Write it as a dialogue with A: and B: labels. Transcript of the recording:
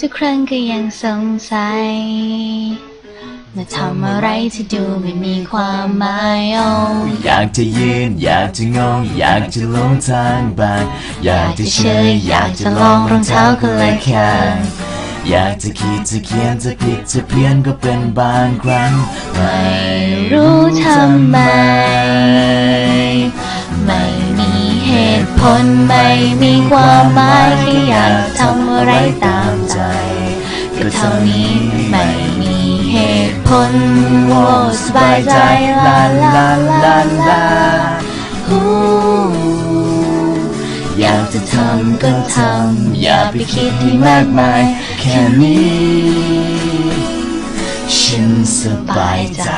A: ทุกครั้งก็ยังสงสัยมาทำอะไรที่ดูไม่มีความหมายโอ้
B: อยากจะยืน อยากจะงง อยากจะลงทางบ้าน อยากจะเชยอยากจะลองรองเท้าก็เลยแค่อยากจะคิดจะเขียนจะผิดจะเพี้ยนก็เป็นบางครั้ง ไม่รู้ทำไม
A: ไม่มีเหตุผลไม่มีความหมายแค่อยากทำอะไรตามใจก็เท่านี้ไม่มีเหตุผลโอ้สบายใจลาลาลาลาฮู
B: อยากจะทำก็ทำอย่าไปคิดให้มากมาย แค่นี้ ฉันสบายใจ